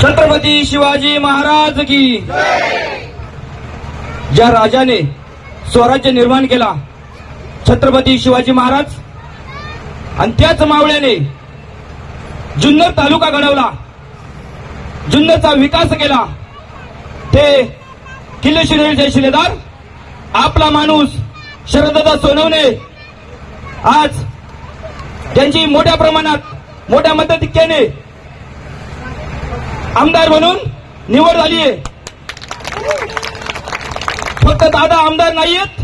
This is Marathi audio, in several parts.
छत्रपती शिवाजी महाराज की ज्या राजाने स्वराज्य निर्माण केला छत्रपती शिवाजी महाराज आणि त्याच मावळ्याने जुन्नर तालुका घडवला जुन्नरचा विकास केला ते किल्ले शिलेचे शिलेदार आपला माणूस शरददा सोनवणे आज त्यांची मोठ्या प्रमाणात मोठ्या मदतिक्याने आमदार म्हणून निवड झाली आहे. फक्त दादा आमदार नाहीयेत.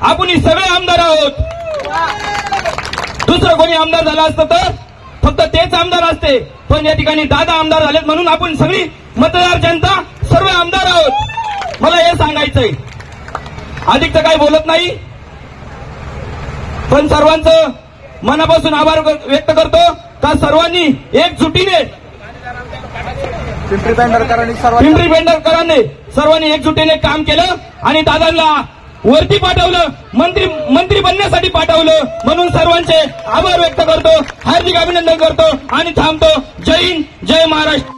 आपण ही सगळे आमदार आहोत. दुसरं कोणी आमदार झालं असतं तर? फक्त तेच आमदार असते. पण या ठिकाणी दादा आमदार झालेत म्हणून आपण सगळी मतदार जनता सर्व आमदार आहोत. मला हे सांगायचंय. अधिक तर काही बोलत नाही. पण सर्वांचं मनापासून आभार व्यक्त करतो. का सर्वांनी एकजुटीने पिंपरी बँडरकरांनी सर्वात पिंपरी पेंढरकरांनी सर्वांनी एकजुटीने काम केलं आणि दादांना वरती पाठवलं मंत्री मंत्री बनण्यासाठी पाठवलं म्हणून सर्वांचे आभार व्यक्त करतो. हार्दिक अभिनंदन करतो आणि थांबतो. जय हिंद जय महाराष्ट्र.